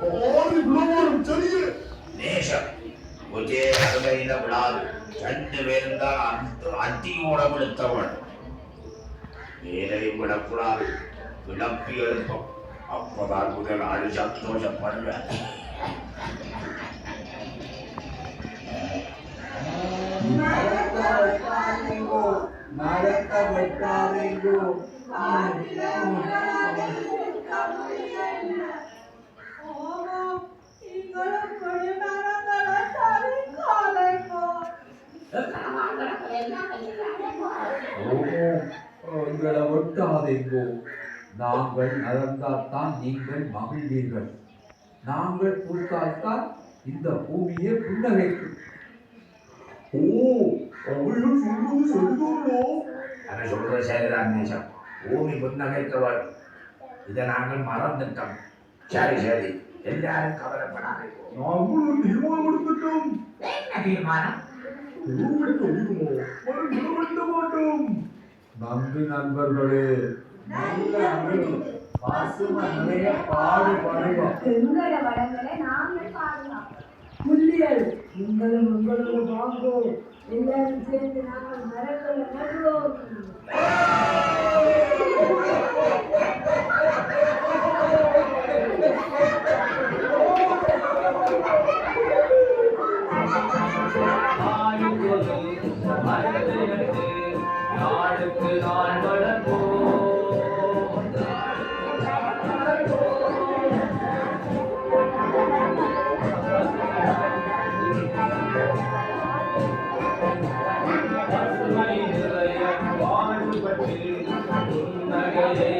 ஆடி விளவாடும் சரியே நேசம். ஒரே அருமையில விழாது. ரெண்டு பேரும் தான் அத்தியோட விழுத்தவன் வேலையும் விடக்கூடாது. விளப்பி எழுப்போம். அப்பதான் முதல் ஆள் சந்தோஷப்படுவேன் வெட்டாதீங்கோ. ஓ எங்களை வெட்டாதீங்கோ நாங்கள் நடந்தால்தான் நீங்கள் மகிழ்வீர்கள். நாங்கள் பூத்தால்தான் இந்த பூமியே புன்னகைக்கும். ஓ அவளும் சொல்றது சரிதானோ அவன் சொல்றது சரிதான் நேசம். பூமி புன்னகைத்தவள். இதை நாங்கள் மறந்துட்டோம். சரி சரி. எல்லாரும் கவலைப்படாதீங்க நாங்களும் தீர்மானம் எடுத்துட்டோம். என்ன தீர்மானம்? உருவெட்ட முடியுமோ விளவெட்ட மாட்டோம். அன்பு. நண்பர்களே புள்ளியல் உங்களும் உங்களோட வாங்குவோம் எல்லாரும் சேர்ந்து நாங்கள் மரங்களை நடுவோம். Thank you. நாளுக்கு நாள் வளர்ப்போம் வாழ்வு பற்றி உன்னகையை